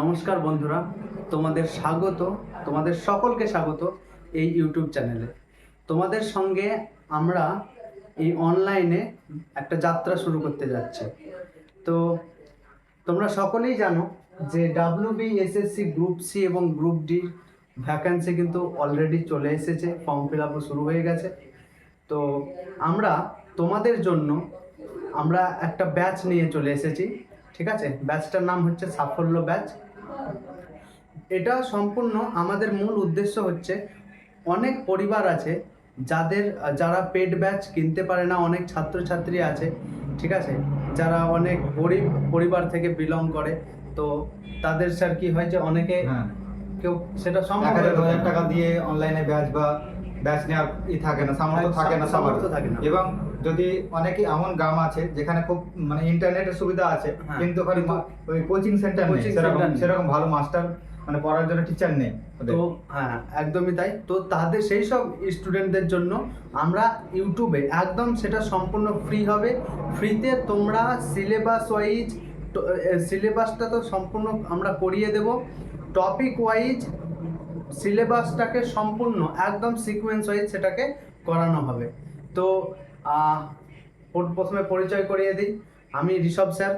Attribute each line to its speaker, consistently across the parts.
Speaker 1: নমস্কার বন্ধুরা, তোমাদের স্বাগত, তোমাদের সকলকে স্বাগত এই ইউটিউব চ্যানেলে। তোমাদের সঙ্গে আমরা এই অনলাইনে একটা যাত্রা শুরু করতে যাচ্ছি। তো তোমরা সকলেই জানো যে ডাব্লিউ এসএসসি গ্রুপ সি এবং গ্রুপ ডি ভ্যাকান্সি কিন্তু অলরেডি চলে এসেছে ফর্ম ফিল আপও শুরু হয়ে গেছে। তো আমরা তোমাদের জন্য আমরা একটা ব্যাচ নিয়ে চলে এসেছি। ঠিক আছে? ব্যাচটার নাম হচ্ছে সাফল্য ব্যাচ এটা সম্পূর্ণ আমাদের মূল উদ্দেশ্য হচ্ছে অনেক পরিবার আছে যাদের যারা পেড ব্যাচ কিনতে পারে না অনেক ছাত্রছাত্রী আছে ঠিক আছে? যারা অনেক গরিব পরিবার থেকে বিলং করে তো তাদের স্যার কি হয় যে অনেকে
Speaker 2: হ্যাঁ।
Speaker 1: কেউ সেটা সম্ভব
Speaker 2: টাকা দিয়ে অনলাইনে ব্যাচ বা ব্যাচ নেওয়ার ই থাকে না সামর্থ্য
Speaker 1: হ্যাঁ,
Speaker 2: থাকে না
Speaker 1: সামর্থ্য থাকে না।
Speaker 2: এবং যদি অনেকে এমন গ্রাম আছে যেখানে খুব মানে ইন্টারনেটের সুবিধা আছে
Speaker 1: হ্যাঁ,
Speaker 2: কিন্তু ওখানে ওই কোচিং সেন্টার নেই সেরকম সেরকম ভালো মাস্টার মানে পড়ার জন্য টিচার নেই
Speaker 1: তো হ্যাঁ একদমই তাই। তো তাদের সেই সব স্টুডেন্টদের জন্য আমরা ইউটিউবে একদম সেটা সম্পূর্ণ ফ্রি হবে। ফ্রিতে তোমরা সিলেবাস ওয়াইজ সিলেবাসটা তো সম্পূর্ণ আমরা করিয়ে দেব। টপিক ওয়াইজ সিলেবাসটাকে সম্পূর্ণ একদম সিকোয়েন্স ওয়াইজ সেটাকে করানো হবে। তো প্রথমে পরিচয় করিয়ে দিই। আমি ঋষভ স্যার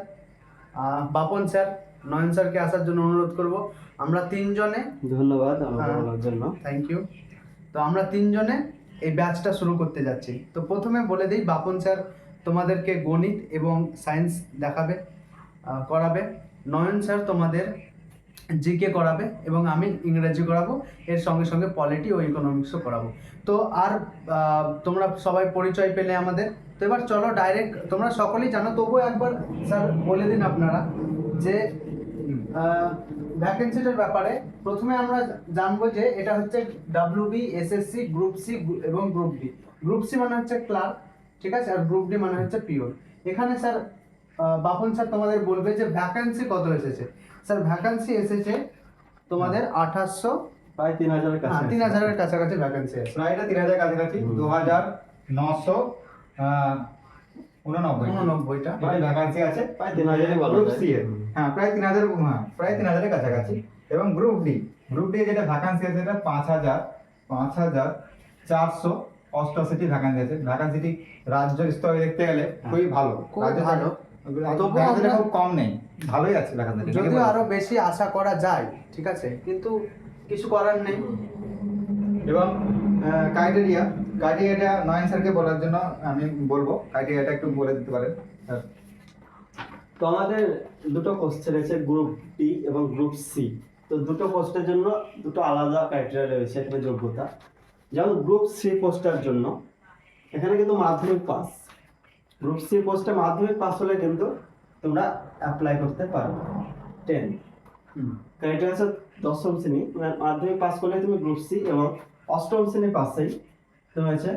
Speaker 1: বাপন স্যার নয়ন স্যারকে আসার জন্য অনুরোধ করব। আমরা তিনজনে
Speaker 3: ধন্যবাদ
Speaker 1: হ্যাঁ।
Speaker 3: জন্য।
Speaker 1: থ্যাংক ইউ তো আমরা তিনজনে এই ব্যাচটা শুরু করতে যাচ্ছি। তো প্রথমে বলে দিই বাপন স্যার তোমাদেরকে গণিত এবং সায়েন্স দেখাবে করাবে। নয়ন স্যার তোমাদের জিকে করাবে এবং আমি ইংরেজি করাবো, এর সঙ্গে সঙ্গে পলিটি ও ইকোনমিক্সও করাবো। তো আর তোমরা সবাই পরিচয় পেলে আমাদের। তো এবার চলো ডাইরেক্ট তোমরা সকলেই জানো, তবুও একবার স্যার বলে দিন আপনারা যে ভ্যাকেন্সিটার ব্যাপারে প্রথমে আমরা জানব যে এটা হচ্ছে W B SSC group C এবং গ্রুপ ডি গ্রুপ সি মানে হচ্ছে ক্লার্ক ঠিক আছে? আর গ্রুপ ডি মানে হচ্ছে পিওর এখানে স্যার বাপন স্যার তোমাদের বলবে যে ভ্যাকান্সি কত এসেছে। স্যার ভ্যাকান্সি এসেছে তোমাদের আঠাশশো
Speaker 3: প্রায় তিন হাজারের কাছে
Speaker 1: তিন হাজারের কাছাকাছি ভ্যাকান্সি আছে।
Speaker 2: প্রায়টা তিন হাজার কাছাকাছি দু হাজার নশো উননব্বই।
Speaker 1: উননব্বইটা।
Speaker 2: প্রায় ভ্যাকান্সি আছে
Speaker 3: প্রায় তিন হাজারই বলা
Speaker 2: গ্রুপ সি এর হ্যাঁ প্রায় তিন হাজার হ্যাঁ প্রায় তিন হাজারের কাছাকাছি। এবং গ্রুপ ডি গ্রুপ ডি যেটা ভ্যাকান্সি আছে সেটা পাঁচ হাজার পাঁচ হাজার চারশো অষ্টআশিটি ভ্যাকান্সি আছে। ভ্যাকান্সিটি রাজ্য স্তরে দেখতে গেলে খুবই ভালো।
Speaker 1: খুব
Speaker 2: রাজ্য
Speaker 1: ভালো।
Speaker 2: খুব কম নেই ভালোই আছে ভ্যাকান্সিটি
Speaker 1: যদিও আরও বেশি আশা করা যায় ঠিক আছে কিন্তু কিছু করার নেই।
Speaker 2: এবং ক্রাইটেরিয়া ক্রাইটেরিয়াটা নয়ন স্যারকে বলার জন্য আমি বলব ক্রাইটেরিয়াটা একটু বলে দিতে পারেন
Speaker 3: তো আমাদের দুটো কোশ্চেন আছে গ্রুপ ডি এবং গ্রুপ সি তো দুটো পোস্টের জন্য দুটো আলাদা ক্রাইটেরিয়া রয়েছে এখানে যোগ্যতা। যেমন গ্রুপ সি পোস্টের জন্য এখানে কিন্তু মাধ্যমিক পাস গ্রুপ সি পোস্টে মাধ্যমিক পাস হলে কিন্তু তোমরা অ্যাপ্লাই করতে পারো। টেন ক্রাইটেরিয়া আছে দশম শ্রেণি। মাধ্যমিক পাস করলে তুমি গ্রুপ সি এবং অষ্টম শ্রেণি পাসেই তুমি হচ্ছে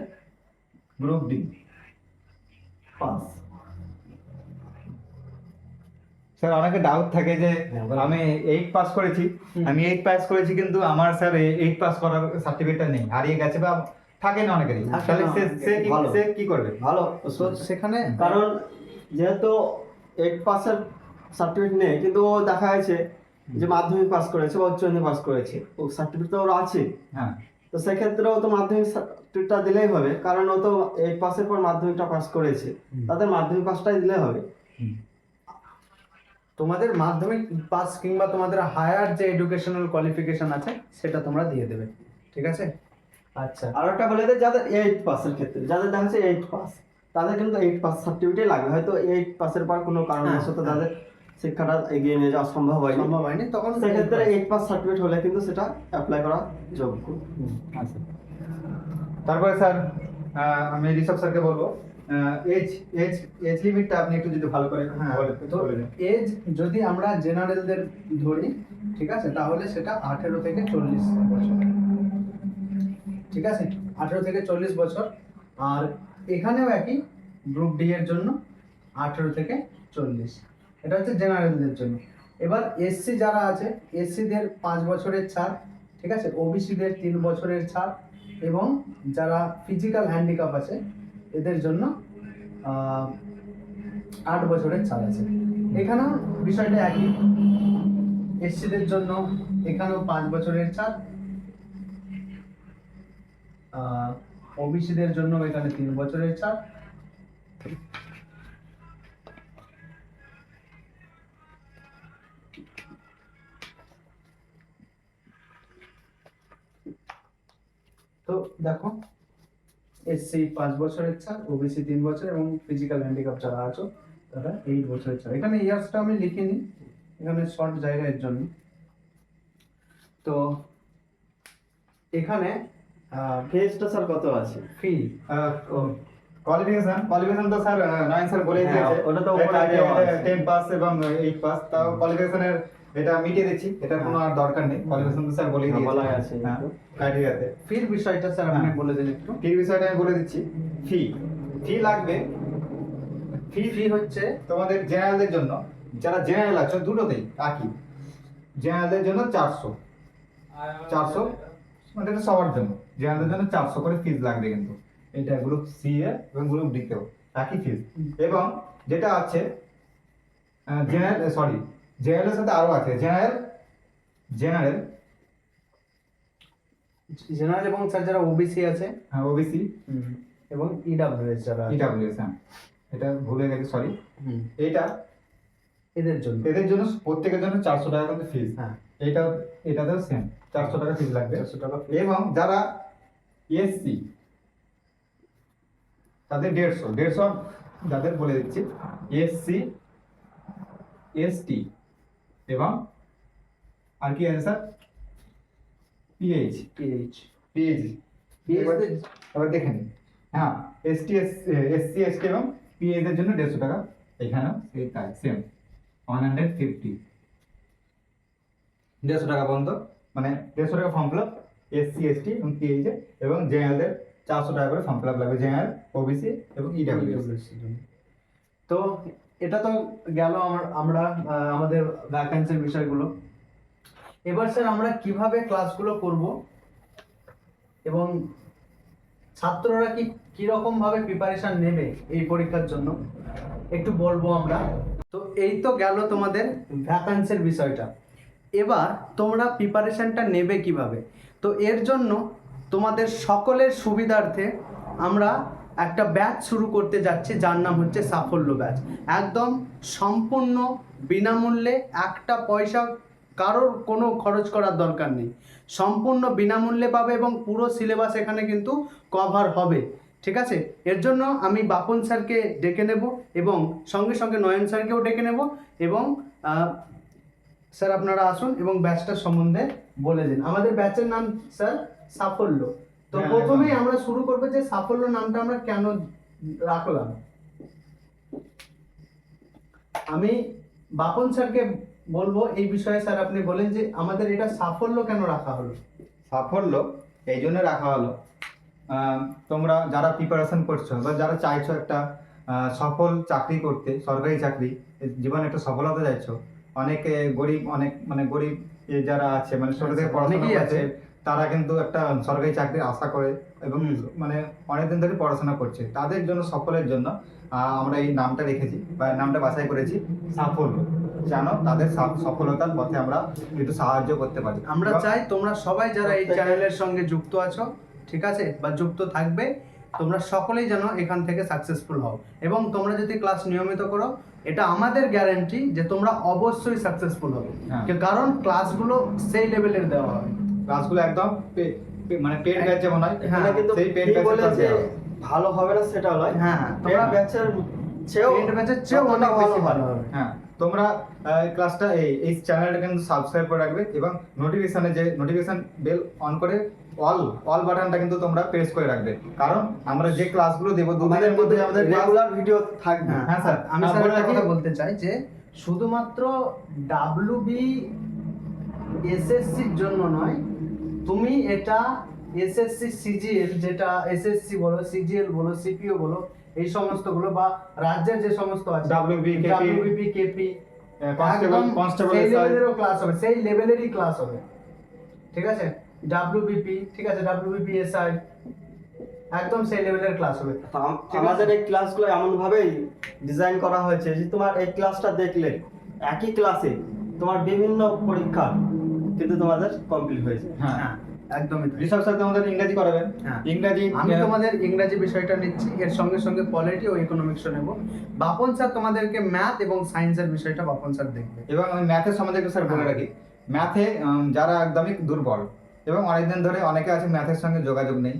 Speaker 3: গ্রুপ ডি পাস
Speaker 2: স্যার অনেকে ডাউট থাকে যে
Speaker 3: হ্যাঁ,
Speaker 2: আমি এইট পাস করেছি। আমি এইট পাস করেছি কিন্তু আমার স্যার এইট পাস করার সার্টিফিকেটটা নেই। হারিয়ে গেছে বা থাকে না অনেকেরই। তাহলে সে সে কি সে কি করবে?
Speaker 3: ভালো।
Speaker 1: সেখানে
Speaker 3: কারণ যেহেতু এইট পাসের সার্টিফিকেট নেই কিন্তু ও দেখা গেছে যে মাধ্যমিক পাস করেছে বা উচ্চ মাধ্যমিক পাস করেছে। ও সার্টিফিকেট তো ওর আছে
Speaker 2: হ্যাঁ।
Speaker 3: তো সেক্ষেত্রে ও তো মাধ্যমিক সার্টিফিকেটটা দিলেই হবে। কারণ ও তো এইট পাসের পর মাধ্যমিকটা পাস করেছে। তাদের মাধ্যমিক পাসটাই দিলে হবে।
Speaker 1: তোমাদের মাধ্যমিক পাস কিংবা তোমাদের হায়ার যে এডুকেশনাল কোয়ালিফিকেশন আছে সেটা তোমরা দিয়ে দেবে। ঠিক আছে? আচ্ছা।
Speaker 3: আর একটা বলে দেয় যাদের এইট পাসের ক্ষেত্রে যাদের দেখা যাচ্ছে এইট পাস তাদের কিন্তু এইট পাস সার্টিফিকেটই লাগবে। হয়তো এইট পাসের পর কোনো কারণবশত
Speaker 1: হ্যাঁ,
Speaker 3: তাদের শিক্ষাটা এগিয়ে নিয়ে যাওয়া সম্ভব হয়নি।
Speaker 1: সম্ভব হয়নি তখন
Speaker 3: সেক্ষেত্রে এইট পাস সার্টিফিকেট হলে কিন্তু সেটা অ্যাপ্লাই করা যোগ্য।
Speaker 2: আচ্ছা। তারপরে স্যার আমি ঋষভ স্যারকে বলব এজ এজ এজ লিমিটটা আপনি একটু যদি ভালো করে
Speaker 1: হ্যাঁ তো এজ যদি আমরা জেনারেলদের ধরি ঠিক আছে তাহলে সেটা আঠেরো থেকে চল্লিশ বছর। ঠিক আছে? আঠেরো থেকে চল্লিশ বছর। আর এখানেও একই গ্রুপ ডি এর জন্য আঠেরো থেকে চল্লিশ। এটা হচ্ছে জেনারেলদের জন্য। এবার এসসি যারা আছে এসসিদের পাঁচ বছরের ছাড়, ঠিক আছে? ওবিসিদের তিন বছরের ছাড় এবং যারা ফিজিক্যাল হ্যান্ডিক্যাপ আছে, এদের জন্য আট বছরের ছাড় আছে। এখানেও বিষয়টা একই। এসসিদের জন্য এখানেও পাঁচ বছরের ছাড়। ওবিসিদের জন্য এখানে তিন বছরের ছাড় তো দেখো, এসসি পাঁচ বছরের ছাড় ওবিসি তিন বছর, এবং ফিজিক্যাল হ্যান্ডিক্যাপ যারা আছো, তারা এইট বছরের ছাড় এখানে ইয়ার্সটা আমি লিখিনি, এখানে শর্ট জায়গা এর জন্য। তো এখানে
Speaker 3: ফেজটা স্যার কত আছে?
Speaker 1: ফি
Speaker 2: কোয়ালিফিকেশন কোয়ালিফিকেশন তো স্যার নয়ন স্যার বলেই
Speaker 3: হ্যাঁ,
Speaker 2: দিয়েছে।
Speaker 3: ওটা তো উপরে আছে।
Speaker 2: টেন পাস এবং এইট পাস তাও কোয়ালিফিকেশনের এটা মিটিয়ে দিচ্ছি এটার কোনো আর দরকার নেই কোয়ালিফিকেশন তো স্যার বলেই
Speaker 3: হ্যাঁ,
Speaker 2: দিয়েছে।
Speaker 3: বলাই আছে
Speaker 2: হ্যাঁ ক্রাইটেরিয়াতে
Speaker 1: ফির বিষয়টা স্যার আপনি
Speaker 2: হ্যাঁ।
Speaker 1: বলে দিন একটু।
Speaker 2: ফি বিষয়টা আমি বলে দিচ্ছি। ফি ফি লাগবে।
Speaker 1: ফি ফি হচ্ছে?
Speaker 2: তোমাদের জেনারেলদের জন্য যারা জেনারেল আছে দুটোতেই একই। জেনারেলদের জন্য চারশো। চারশো মানে এটা সবার জন্য। জেনারেলদের জন্য চারশো করে ফিজ লাগবে কিন্তু। এটা গ্রুপ সি এ এবং গ্রুপ ডি তেও একই ফিজ এবং যেটা আছে জেনারেল সরি জেনারেলের সাথে আরও আছে। জেনারেল জেনারেল
Speaker 1: জেনারেল এবং স্যার যারা ওবিসি আছে।
Speaker 2: হ্যাঁ ওবিসি
Speaker 1: এবং ইডাব্লিউএস যারা আছে।
Speaker 2: ইডাব্লিউএস হ্যাঁ। এটা ভুলে গেছি সরি এটা
Speaker 1: এদের জন্য।
Speaker 2: এদের জন্য প্রত্যেকের জন্য চারশো টাকা কিন্তু ফিজ
Speaker 1: হ্যাঁ।
Speaker 2: এটা এটাতেও সেম চারশো টাকা ফিজ লাগবে।
Speaker 1: চারশো টাকা।
Speaker 2: এবং যারা এসসি তাদের দেড়শো দেড়শো যাদের বলে দিচ্ছি এসসি এসটি এবং আর কি আছে স্যার পিএইচ পিএইচ
Speaker 1: PH
Speaker 2: এবার দেখে নিন হ্যাঁ এসটি এসসি এসটি এবং পিএইচ এর জন্য দেড়শো টাকা। এখানেও সেই তাই সেম ওয়ান হান্ড্রেড ফিফটি দেড়শো টাকা পর্যন্ত মানে দেড়শো টাকা form fill up SC ST এবং পিএইচ এবং জেনারেলদের চারশো টাকা করে ফর্ম ফিল আপ লাগবে জেনারেল ওবিসি এবং E ইডাব্লিউএস
Speaker 1: জন্য। তো এটা তো গেল আমার আমাদের ভ্যাকান্সির বিষয়গুলো। এবার স্যার আমরা কীভাবে ক্লাসগুলো করব এবং ছাত্ররা কি কীরকম ভাবে প্রিপারেশন নেবে এই পরীক্ষার জন্য, একটু বলব আমরা। তো এই তো গেল তোমাদের ভ্যাকান্সির বিষয়টা। এবার তোমরা প্রিপারেশনটা নেবে কীভাবে? তো এর জন্য তোমাদের সকলের সুবিধার্থে আমরা একটা ব্যাচ শুরু করতে যাচ্ছি, যার নাম হচ্ছে সাফল্য ব্যাচ একদম সম্পূর্ণ বিনামূল্যে একটা পয়সা কারোর কোনো খরচ করার দরকার নেই। সম্পূর্ণ বিনামূল্যে পাবে এবং পুরো সিলেবাস এখানে কিন্তু কভার হবে। ঠিক আছে? এর জন্য আমি বাপন স্যারকে ডেকে নেব এবং সঙ্গে সঙ্গে নয়ন স্যারকেও ডেকে নেব এবং স্যার আপনারা আসুন এবং ব্যাচটার সম্বন্ধে বলে দিন। আমাদের ব্যাচের নাম স্যার সাফল্য। তো
Speaker 2: হ্যাঁ,
Speaker 1: প্রথমেই আমরা শুরু করব যে সাফল্য নামটা আমরা কেন রাখলাম। আমি বাপন স্যারকে বলব এই বিষয়ে স্যার আপনি বলেন যে আমাদের এটা সাফল্য কেন রাখা হলো?
Speaker 2: সাফল্য এই জন্য রাখা হলো। তোমরা যারা প্রিপারেশন করছ বা যারা চাইছো একটা সফল চাকরি করতে সরকারি চাকরি জীবনে একটা সফলতা চাইছো অনেকে গরিব অনেক মানে গরিব যারা আছে মানে ছোট থেকে পড়াশোনা
Speaker 1: অনেকেই
Speaker 2: আছে। তারা কিন্তু একটা সরকারি চাকরি আশা করে এবং। মানে অনেকদিন ধরে পড়াশোনা করছে তাদের জন্য সফলের জন্য আমরা এই নামটা রেখেছি বা নামটা বাছাই করেছি সাফল্য যেন তাদের সফলতার পথে আমরা একটু সাহায্য করতে পারি
Speaker 1: আমরা চাই তোমরা সবাই যারা এই চ্যানেলের সঙ্গে যুক্ত আছো ঠিক আছে বা যুক্ত থাকবে তোমরা সকলেই যেন এখান থেকে সাকসেসফুল হও। এবং তোমরা যদি ক্লাস নিয়মিত করো এটা আমাদের গ্যারান্টি যে তোমরা অবশ্যই সাকসেসফুল হবে।
Speaker 2: হ্যাঁ।
Speaker 1: কারণ ক্লাসগুলো সেই লেভেলের দেওয়া হবে
Speaker 2: ক্লাসগুলো একদম মানে পেড ব্যাচ যেমন হয়
Speaker 1: হ্যাঁ,
Speaker 3: কিন্তু
Speaker 2: সেই পেড
Speaker 3: কি
Speaker 2: ব্যাচের
Speaker 3: বলে যে ভালো হবে না সেটা নয়।
Speaker 1: হ্যাঁ, হ্যাঁ,
Speaker 3: তোমরা
Speaker 1: তোমরা-
Speaker 3: ব্যাচের চেয়েও
Speaker 1: পেড ব্যাচের চেয়েও অনেক বেশি ভালো হবে।
Speaker 2: হ্যাঁ তোমরা ক্লাসটা এই এই চ্যানেলটা কিন্তু সাবস্ক্রাইব করে রাখবে এবং নোটিফিকেশনে যে নোটিফিকেশন বেল অন করে অল অল বাটনটা কিন্তু তোমরা প্রেস করে রাখবে। কারণ আমরা যে ক্লাসগুলো দেবো দুদিনের মধ্যে আমাদের
Speaker 3: রেগুলার ভিডিও থাকবে।
Speaker 1: হ্যাঁ,
Speaker 2: হ্যাঁ, স্যার।
Speaker 1: আমি স্যার একটা কথা বলতে চাই যে শুধুমাত্র ডাব্লিউ বি এসএসসির জন্য নয় তুমি এটা এসএসসি সিজিএল যেটা এসএসসি বলো সিজিএল বলো সিপিও বলো এই সমস্তগুলো বা রাজ্যের যে সমস্ত আছে
Speaker 2: KP,
Speaker 1: WBP KP
Speaker 2: constable constable
Speaker 1: সেই লেভেলেরও ক্লাস হবে সেই লেভেলেরই ক্লাস হবে। ঠিক আছে? ডাব্লিউবিপি ঠিক আছে ডাব্লিউবিপি এসআই একদম সেই লেভেলের ক্লাস হবে।
Speaker 3: আমাদের এই ক্লাসগুলো এমন ভাবেই ডিজাইন করা হয়েছে যে তোমার এই ক্লাসটা দেখলে একই ক্লাসে তোমার বিভিন্ন পরীক্ষা কিন্তু তোমাদের কমপ্লিট হয়েছে
Speaker 2: হ্যাঁ।
Speaker 1: হ্যাঁ একদমই।
Speaker 2: ঋষভ স্যার তোমাদের ইংরাজি করাবেন।
Speaker 1: হ্যাঁ।
Speaker 2: ইংরাজি
Speaker 1: আমি তোমাদের ইংরাজি বিষয়টা নিচ্ছি এর সঙ্গে সঙ্গে পলিটি ও ইকোনমিক্সও নেব। বাপন স্যার তোমাদেরকে ম্যাথ এবং সায়েন্সের বিষয়টা বাপন স্যার দেখবে।
Speaker 2: এবং আমি ম্যাথের সম্বন্ধে একটু স্যার বলে
Speaker 1: হ্যাঁ।
Speaker 2: রাখি। ম্যাথে যারা একদমই দুর্বল এবং অনেকদিন ধরে অনেকে আছে ম্যাথের সঙ্গে যোগাযোগ নেই।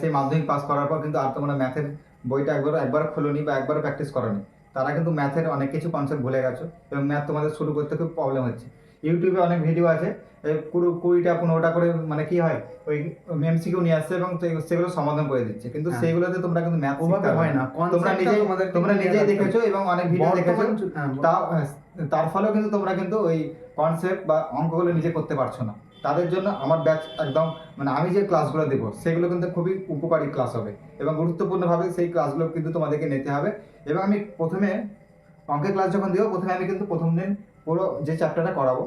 Speaker 2: সেই মাধ্যমিক পাস করার পর কিন্তু আর তোমরা ম্যাথের বইটা একবার একবার খোলোনি বা একবার প্র্যাকটিস করনি। তারা কিন্তু ম্যাথের অনেক কিছু কনসেপ্ট ভুলে গেছো এবং ম্যাথ তোমাদের শুরু করতে খুব প্রবলেম হচ্ছে। ইউটিউবে অনেক ভিডিও আছে। কুড়িটা পনেরোটা করে মানে কি হয় ওই এমসিকিউ নিয়ে আসছে এবং সেগুলো সমাধান করে দিচ্ছে। কিন্তু সেগুলোতে তোমরা কিন্তু ম্যাথ
Speaker 1: হয় না।
Speaker 2: তোমরা তোমরা নিজেই দেখেছ এবং অনেক ভিডিও দেখেছ।
Speaker 1: হ্যাঁ।
Speaker 2: তা তার ফলেও কিন্তু তোমরা কিন্তু ওই কনসেপ্ট বা অঙ্কগুলো নিজে করতে পারছ না। তাদের জন্য আমার ব্যাচ একদম মানে আমি যে ক্লাসগুলো দেবো সেগুলো কিন্তু খুবই উপকারী ক্লাস হবে। এবং গুরুত্বপূর্ণভাবে সেই ক্লাসগুলো কিন্তু তোমাদেরকে নিতে হবে। এবং আমি প্রথমে অঙ্কের ক্লাস যখন দিব প্রথমে আমি কিন্তু প্রথম দিন পুরো যে চ্যাপ্টারটা করাবো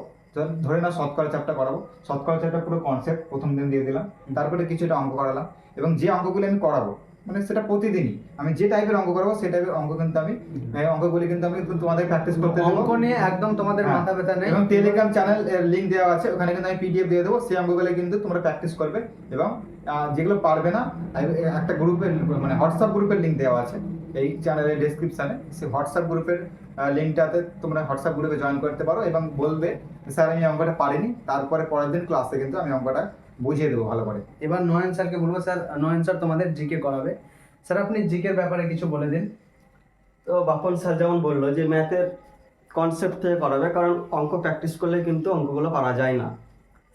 Speaker 2: ধর- না শতকরা চ্যাপ্টার করাবো। শতকরা চ্যাপ্টার পুরো কনসেপ্ট প্রথম দিন দিয়ে দিলাম তারপরে কিছুটা অঙ্ক করালাম এবং যে অঙ্কগুলো আমি করাবো মানে সেটা প্রতিদিনই। আমি যে টাইপের অঙ্ক করাবো সেই টাইপের অঙ্ক কিন্তু আমি অঙ্কগুলি কিন্তু আমি তোমাদের প্র্যাকটিস করতে
Speaker 1: অঙ্ক নিয়ে একদম তোমাদের
Speaker 2: হ্যাঁ।
Speaker 1: মাথা ব্যথা নেই।
Speaker 2: এবং টেলিগ্রাম চ্যানেল এর লিঙ্ক দেওয়া আছে ওখানে কিন্তু আমি পিডিএফ দিয়ে দেবো সেই অঙ্কগুলো কিন্তু তোমরা প্র্যাকটিস করবে এবং যেগুলো পারবে না একটা গ্রুপের মানে হোয়াটসঅ্যাপ গ্রুপের লিঙ্ক দেওয়া আছে। এই চ্যানেলের ডেসক্রিপশনে সেই হোয়াটসঅ্যাপ গ্রুপের লিঙ্কটাতে তোমরা হোয়াটসঅ্যাপ গ্রুপে জয়েন করতে পারো এবং বলবে স্যার আমি অঙ্কটা পারিনি তারপরে পরের দিন ক্লাসে কিন্তু আমি অঙ্কটা বুঝিয়ে দেবো ভালো করে।
Speaker 1: এবার নয়ন স্যারকে বলব স্যার নয়ন স্যার তোমাদের জিকে করাবে। স্যার আপনি জিকের ব্যাপারে কিছু বলে দিন।
Speaker 3: তো বাপন স্যার যেমন বলল যে ম্যাথের কনসেপ্ট থেকে করাবে কারণ অঙ্ক প্র্যাকটিস করলে কিন্তু অঙ্কগুলো পারা যায় না।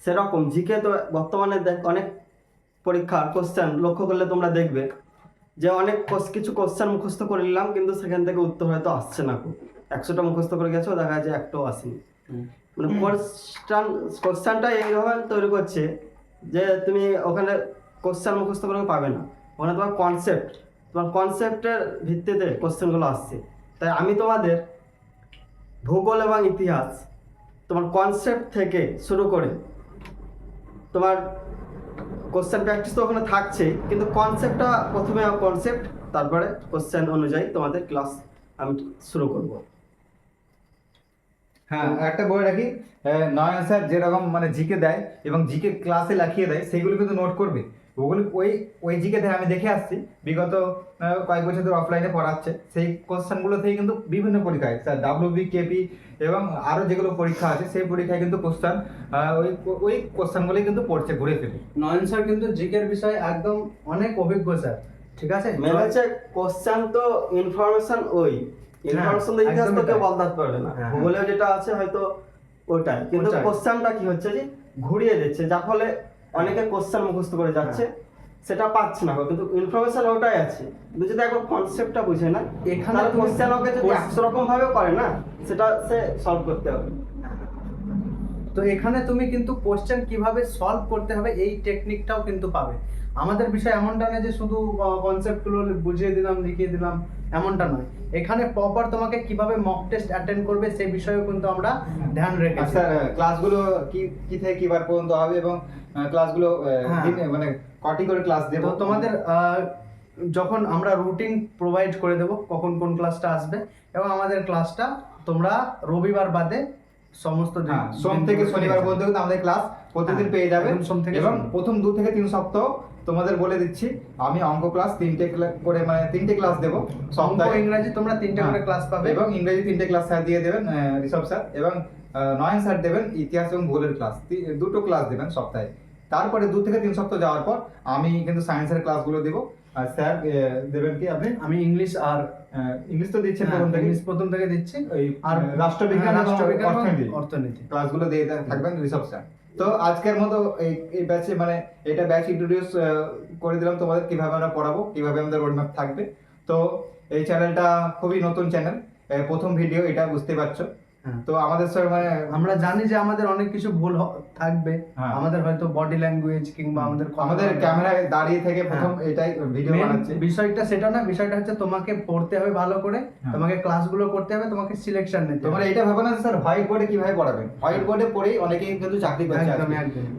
Speaker 3: সেরকম জিকে তো বর্তমানে দেখ অনেক পরীক্ষার কোশ্চেন লক্ষ্য করলে তোমরা দেখবে। যে অনেক কিছু কোশ্চেন মুখস্থ করে নিলাম কিন্তু সেখান থেকে উত্তর হয়তো আসছে না একশোটা মুখস্থ করে গেছো দেখা যায় একটাও আসেনি। মানে কোশ্চেন কোশ্চেনটা এইভাবে তৈরি করছে যে তুমি ওখানে কোশ্চেন মুখস্থ করে পাবে না। ওখানে তোমার কনসেপ্ট তোমার কনসেপ্টের ভিত্তিতে কোশ্চেনগুলো আসছে। তাই আমি তোমাদের ভূগোল এবং ইতিহাস তোমার কনসেপ্ট থেকে শুরু করে তোমার কোশ্চেন প্র্যাকটিস তো ওখানে থাকছে কিন্তু কনসেপ্টটা প্রথমে কনসেপ্ট তারপরে কোশ্চেন অনুযায়ী তোমাদের ক্লাস আমি শুরু করব।
Speaker 2: হ্যাঁ একটা বলে রাখি নয়ন স্যার যেরকম মানে জিকে দেয় এবং জিকে ক্লাসে লাখিয়ে দেয় সেগুলো কিন্তু নোট করবে। ওগুলো ওই ওই জিকে আমি দেখে আসছি। বিগত কয়েক বছর ধরে অফলাইনে পড়াচ্ছে। সেই কোশ্চেনগুলো থেকে কিন্তু বিভিন্ন পরীক্ষায় স্যার ডাব্লিউ বি কেপি এবং আরও যেগুলো পরীক্ষা আছে সেই পরীক্ষায় কিন্তু কোশ্চেন ওই ওই কোশ্চেনগুলোই কিন্তু পড়ছে ঘুরে ফিরে।
Speaker 1: নয়ন স্যার কিন্তু জিকের বিষয়ে একদম অনেক অভিজ্ঞ স্যার। ঠিক আছে?
Speaker 3: মেন হচ্ছে কোশ্চেন তো ইনফরমেশন ওই। ইনফরমেশন তো ইতিহাস তো কেউ। বদলাতে পারবে না।
Speaker 1: হ্যাঁ।
Speaker 3: ভূগোলে যেটা আছে হয়তো ওটাই। কিন্তু কোশ্চেনটা কি হচ্ছে যে ঘুরিয়ে দিচ্ছে। যার ফলে অনেকে কোশ্চেন মুখস্থ করে যাচ্ছে। সেটা পাচ্ছে না কিন্তু ইনফরমেশন ওটাই আছে। কিন্তু যদি একবার কনসেপ্টটা বুঝে না
Speaker 1: এখানে
Speaker 3: কোশ্চেন ওকে যদি একশো রকম ভাবে করে না সেটা সে সলভ করতে হবে।
Speaker 1: তো এখানে তুমি কিন্তু কোশ্চেন কীভাবে সলভ করতে হবে এই টেকনিকটাও কিন্তু পাবে। আমাদের বিষয় এমনটা নয় যে শুধু কনসেপ্টগুলো বুঝিয়ে দিলাম লিখিয়ে দিলাম এমনটা নয়। এখানে প্রপার তোমাকে কীভাবে মক টেস্ট অ্যাটেন্ড করবে সেই বিষয়েও কিন্তু আমরা ধ্যান রেখেছি।
Speaker 2: স্যার ক্লাসগুলো কি কি থেকে কিবার পর্যন্ত হবে এবং ক্লাসগুলো
Speaker 1: হ্যাঁ।
Speaker 2: মানে কটি করে ক্লাস দেবো?
Speaker 1: তোমাদের যখন আমরা রুটিন প্রোভাইড করে দেব কখন কোন ক্লাসটা আসবে এবং আমাদের ক্লাসটা তোমরা রবিবার বাদে সমস্ত দিন।
Speaker 2: হ্যাঁ সোম থেকে শনিবার পর্যন্ত কিন্তু আমাদের ক্লাস প্রতিদিন
Speaker 1: হ্যাঁ,
Speaker 2: পেয়ে যাবে।
Speaker 1: সোম থেকে
Speaker 2: এবং প্রথম দু থেকে তিন সপ্তাহ তোমাদের বলে দিচ্ছি আমি অঙ্ক ক্লাস তিনটে করে মানে তিনটে ক্লাস দেবো। সপ্তাহে
Speaker 1: ইংরাজি তোমরা তিনটে করে
Speaker 2: হ্যাঁ,
Speaker 1: ক্লাস পাবে।
Speaker 2: এবং ইংরেজি তিনটে ক্লাস স্যার দিয়ে দেবেন ঋষভ স্যার এবং নয়ন স্যার দেবেন ইতিহাস এবং ভূগোলের ক্লাস দুটো ক্লাস দেবেন সপ্তাহে। তারপরে দু থেকে তিন সপ্তাহ যাওয়ার পর আমি কিন্তু সায়েন্সের ক্লাসগুলো দেবো। আর স্যার দেবেন কি আপনি?
Speaker 1: আমি ইংলিশ আর
Speaker 2: ইংলিশ তো দিচ্ছেন
Speaker 1: হ্যাঁ,
Speaker 2: প্রথম থেকে।
Speaker 1: ইংলিশ প্রথম থেকে দিচ্ছে।
Speaker 2: ওই
Speaker 1: আর
Speaker 2: রাষ্ট্রবিজ্ঞান
Speaker 1: হ্যাঁ, রাষ্ট্রবিজ্ঞান
Speaker 2: অর্থনীতি।
Speaker 1: অর্থনীতি।
Speaker 2: ক্লাসগুলো দিয়ে থাকবেন ঋষভ স্যার তো আজকের মতো এই এই ব্যাচে মানে এটা ব্যাচ ইন্ট্রোডিউস করে দিলাম তোমাদের কীভাবে আমরা পড়াবো কীভাবে আমাদের রোডম্যাপ থাকবে। তো এই চ্যানেলটা খুবই নতুন চ্যানেল প্রথম ভিডিও এটা বুঝতে পারছ।
Speaker 1: হ্যাঁ।
Speaker 2: তো আমাদের স্যার মানে
Speaker 1: আমরা জানি যে আমাদের অনেক কিছু ভুল থাকবে।
Speaker 2: হ্যাঁ।
Speaker 1: আমাদের হয়তো বডি ল্যাঙ্গুয়েজ কিংবা আমাদের
Speaker 2: আমাদের ক্যামেরায় দাঁড়িয়ে থেকে প্রথম এটাই ভিডিও বানাচ্ছি।
Speaker 1: বিষয়টা সেটা না বিষয়টা হচ্ছে তোমাকে পড়তে হবে ভালো করে।
Speaker 2: হ্যাঁ।
Speaker 1: তোমাকে ক্লাসগুলো করতে হবে তোমাকে সিলেকশন নিতে
Speaker 2: তোমরা এটা ভাবো না স্যার হোয়াইট বোর্ডে কীভাবে পড়াবেন হোয়াইট বোর্ডে পড়েই অনেকেই কিন্তু চাকরি করছে।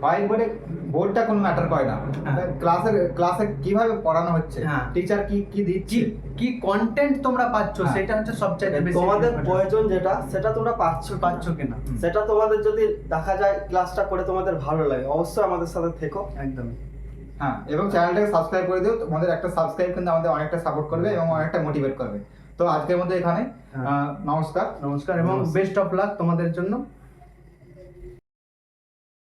Speaker 2: হোয়াইট বোর্ডে বোর্ডটা কোনো ম্যাটার করে না।
Speaker 1: হ্যাঁ।
Speaker 2: ক্লাসের ক্লাসে কীভাবে পড়ানো হচ্ছে?
Speaker 1: হ্যাঁ।
Speaker 2: টিচার কি কি দিচ্ছে?
Speaker 1: কি কন্টেন্ট তোমরা পাচ্ছ
Speaker 2: হ্যাঁ।
Speaker 1: সেটা হচ্ছে সবচাইতে বেশি
Speaker 3: তোমাদের প্রয়োজন যেটা সেটা তোমরা পাচ্ছ?
Speaker 1: পাচ্ছ কিনা
Speaker 3: সেটা তোমাদের যদি দেখা যায় ক্লাসটা করে তোমাদের ভালো লাগে অবশ্যই আমাদের সাথে থেকো।
Speaker 1: একদম।
Speaker 2: হ্যাঁ এবং চ্যানেলটাকে সাবস্ক্রাইব করে দিও। তোমাদের একটা সাবস্ক্রাইব কিন্তু আমাদের অনেকটা সাপোর্ট করবে এবং অনেকটা মোটিভেট করবে। তো আজকের মধ্যে এখানে
Speaker 1: হ্যাঁ।
Speaker 2: আহ, নমস্কার।
Speaker 1: নমস্কার এবং বেস্ট অফ লাক তোমাদের জন্য।